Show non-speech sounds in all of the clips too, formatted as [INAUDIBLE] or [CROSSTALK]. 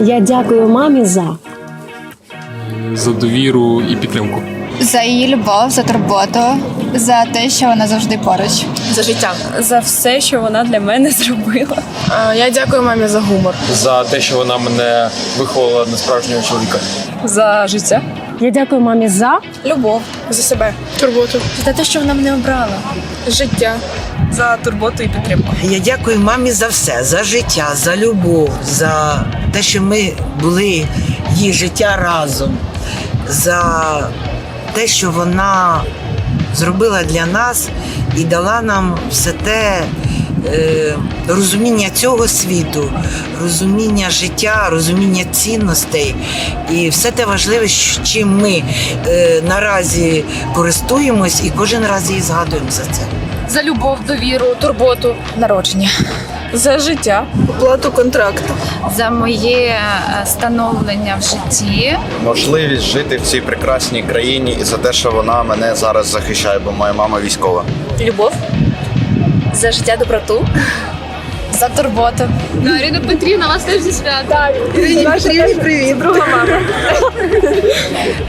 Я дякую мамі за за довіру і підтримку. За її любов, за турботу, за те, що вона завжди поруч. За життя. за все, що вона для мене [LAUGHS] зробила. Я дякую мамі за гумор. За те, що вона мене виховала на справжнього чоловіка. За життя. я дякую мамі за Любов. За себе. Турботу. За те, що вона мене обрала. Життя. За турботу і підтримку. Я дякую мамі за все, за життя, за любов, за те, що ми були її життя разом, за те, що вона зробила для нас і дала нам все те розуміння цього світу, розуміння життя, розуміння цінностей і все те важливе, чим ми е, наразі користуємось, і кожен раз її згадуємо за це. За любов, довіру, турботу. Народження. За життя. Оплату контракту. За моє е, становлення в житті. можливість жити в цій прекрасній країні і за те, що вона мене зараз захищає, бо моя мама військова. Любов. За життя доброту. За турботу. Ріна Петрівна, вас теж зі свята. Друга мама.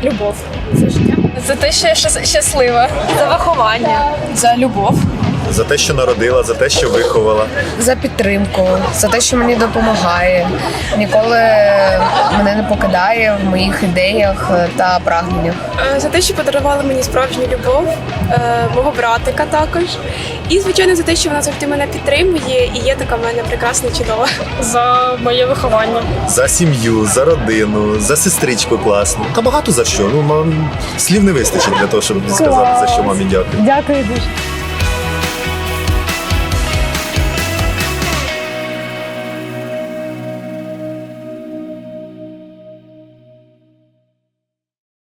Любов. За життя. За те, що я щаслива. За виховання. За любов. За те, що народила, за те, що виховала. за підтримку, за те, що мені допомагає, ніколи мене не покидає в моїх ідеях та прагненнях. Е, За те, що подарувала мені справжню любов, е, мого братика також. І, звичайно, за те, що вона завжди мене підтримує і є така в мене прекрасна чудова. За моє виховання. За сім'ю, за родину, за сестричку класну. Та багато за що. Ну, мам, слів не вистачить для того, щоб сказати, за що мамі дякую. дякую дуже.